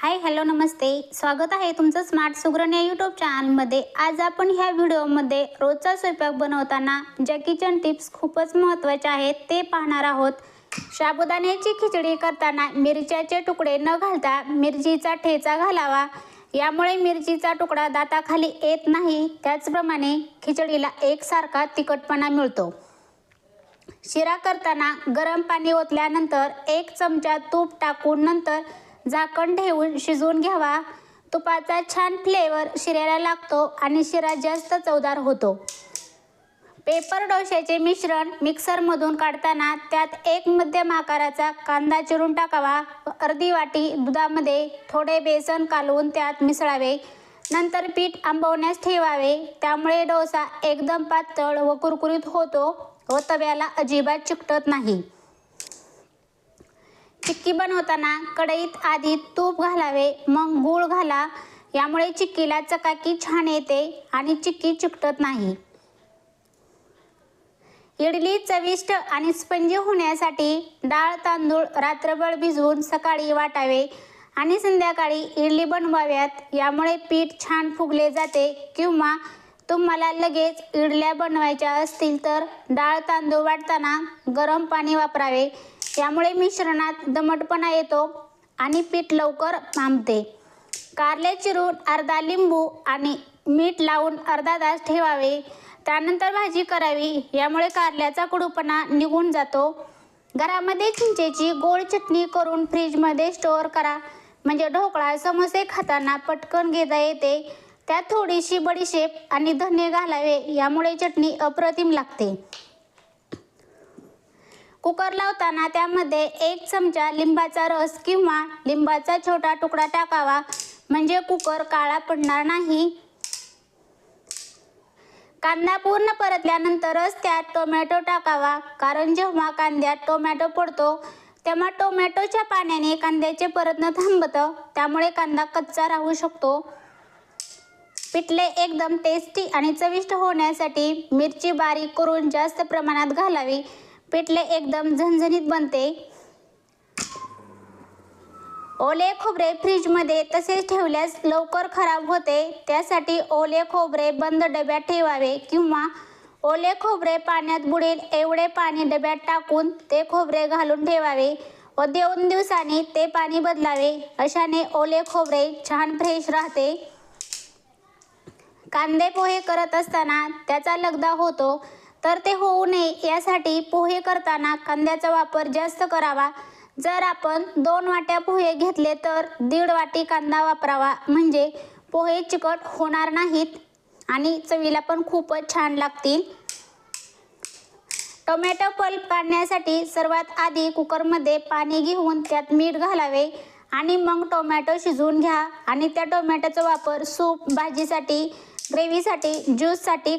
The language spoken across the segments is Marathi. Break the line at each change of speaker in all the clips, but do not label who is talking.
हाय हॅलो नमस्ते. स्वागत आहे तुमचं स्मार्ट सुग्रण या यूट्यूब चॅनलमध्ये आज आपण ह्या व्हिडिओमध्ये रोजचा स्वयंपाक बनवताना ज्या किचन टिप्स खूपच महत्त्वाच्या आहेत ते पाहणार आहोत. साबुदाण्याची खिचडी करताना मिरच्याचे तुकडे न घालता मिरचीचा ठेचा घालावा. यामुळे मिरचीचा तुकडा दाताखाली येत नाही. त्याचप्रमाणे खिचडीला एकसारखा तिखटपणा मिळतो. शिरा करताना गरम पाणी ओतल्यानंतर एक चमचा तूप टाकून नंतर झाकण ठेवून शिजवून घ्यावा. तुपाचा छान फ्लेवर शिऱ्याला लागतो आणि शिरा जास्त चवदार होतो. पेपर डोश्याचे मिश्रण मिक्सरमधून काढताना त्यात एक मध्यम आकाराचा कांदा चिरून टाकावा. व अर्धी वाटी दुधामध्ये थोडे बेसन कालवून त्यात मिसळावे. नंतर पीठ आंबवण्यास ठेवावे. त्यामुळे डोसा एकदम पातळ व कुरकुरीत होतो व तव्याला अजिबात चिकटत नाही. चिक्की बनवताना कढईत आधी तूप घालावे मग गूळ घाला. यामुळे चिक्कीला चकाकी छान येते आणि चिक्की चिकटत नाही. इडली चविष्ट आणि स्पंजी होण्यासाठी डाळ तांदूळ रात्रभर भिजवून सकाळी वाटावे आणि संध्याकाळी इडली बनवाव्यात. यामुळे पीठ छान फुगले जाते किंवा तुम्हाला लगेच इडल्या बनवायच्या असतील तर डाळ तांदूळ वाटताना गरम पाणी वापरावे. यामुळे मिश्रणात दमटपणा येतो आणि पीठ लवकर थांबते कारले चिरून अर्धा लिंबू आणि मीठ लावून अर्धा तास ठेवावे. त्यानंतर भाजी करावी. यामुळे कारल्याचा कडूपणा निघून जातो. घरामध्ये चिंचेची गोड चटणी करून फ्रीजमध्ये स्टोअर करा. म्हणजे ढोकळा समोसे खाताना पटकन घेता येते. त्यात थोडीशी बडीशेप आणि धने घालावे. यामुळे चटणी अप्रतिम लागते. कुकर लावताना त्यामध्ये एक चमचा लिंबाचा रस किंवा लिंबाचा छोटा तुकडा टाकावा. म्हणजे कुकर काळा पडणार नाही. कांदा पूर्ण परतल्यानंतरच त्यात टोमॅटो टाकावा. कारण जेव्हा कांद्यात टोमॅटो पडतो तेव्हा टोमॅटोच्या पाण्याने कांद्याचे परतणं थांबतं. त्यामुळे कांदा कच्चा राहू शकतो. पिठले एकदम टेस्टी आणि चविष्ट होण्यासाठी मिरची बारीक करून जास्त प्रमाणात घालावी. पिठले एकदम झणझणीत बनते. ओले खोबरे फ्रीजमध्ये तसेच ठेवल्यास लवकर खराब होते. त्यासाठी ओले खोबरे बंद डब्यात ठेवावे किंवा ओले खोबरे पाण्यात बुडेल एवढे पाणी डब्यात टाकून ते खोबरे घालून ठेवावे व दोन दिवसांनी ते पाणी बदलावे. अशाने ओले खोबरे छान फ्रेश राहते. कांदे पोहे करत असताना त्याचा लगदा होतो. तर ते होऊ नये यासाठी पोहे करताना कांद्याचा वापर जास्त करावा. जर आपण दोन वाट्या पोहे घेतले तर दीड वाटी कांदा वापरावा. म्हणजे पोहे चिकट होणार नाहीत आणि चवीला पण खूपच छान लागतील. टोमॅटो पल्प काढण्यासाठी सर्वात आधी कुकरमध्ये पाणी घेऊन त्यात मीठ घालावे आणि मग टोमॅटो शिजवून घ्या. आणि त्या टोमॅटोचा वापर सूप भाजीसाठी ग्रेव्हीसाठी ज्यूससाठी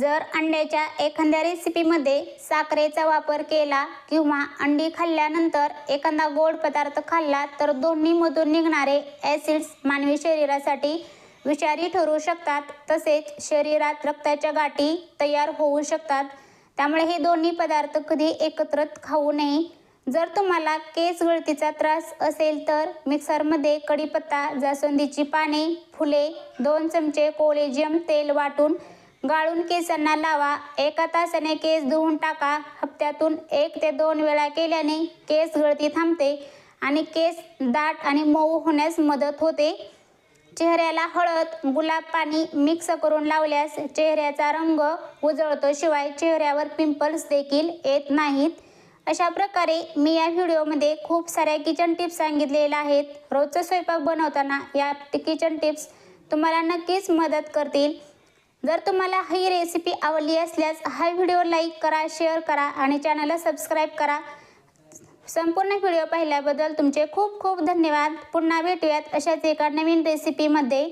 जर अंड्याच्या एखाद्या रेसिपीमध्ये साखरेचा वापर केला किंवा अंडी खाल्ल्यानंतर एखादा गोड पदार्थ खाल्ला तर दोन्हीमधून निघणारे ॲसिड्स मानवी शरीरासाठी विषारी ठरू शकतात. तसेच शरीरात रक्ताच्या गाठी तयार होऊ शकतात. त्यामुळे हे दोन्ही पदार्थ कधी एकत्र खाऊ नये. जर तुम्हाला केस गळतीचा त्रास असेल तर मिक्सरमध्ये कढीपत्ता जास्वंदीची पाने फुले दोन चमचे कोलेजियम तेल वाटून गाळून केसांना लावा. एका तासाने केस धुवून टाका. हप्त्यातून एक ते दोन वेळा केल्याने केस गळती थांबते आणि केस दाट आणि मऊ होण्यास मदत होते. चेहऱ्याला हळद गुलाब पाणी मिक्स करून लावल्यास चेहऱ्याचा रंग उजळतो शिवाय चेहऱ्यावर पिंपल्स देखील येत नाहीत. अशा प्रकारे मी या व्हिडिओमध्ये खूप साऱ्या किचन टिप्स सांगितलेल्या आहेत. रोजचा स्वयंपाक बनवताना या किचन टिप्स तुम्हाला नक्कीच मदत करतील. जर तुम्हाला ही रेसिपी आवडली असल्यास हा व्हिडिओ लाईक करा शेअर करा आणि चॅनलला सबस्क्राईब करा. संपूर्ण व्हिडिओ पाहिल्याबद्दल तुमचे खूप खूप धन्यवाद. पुन्हा भेटूयात अशाच एका नवीन रेसिपीमध्ये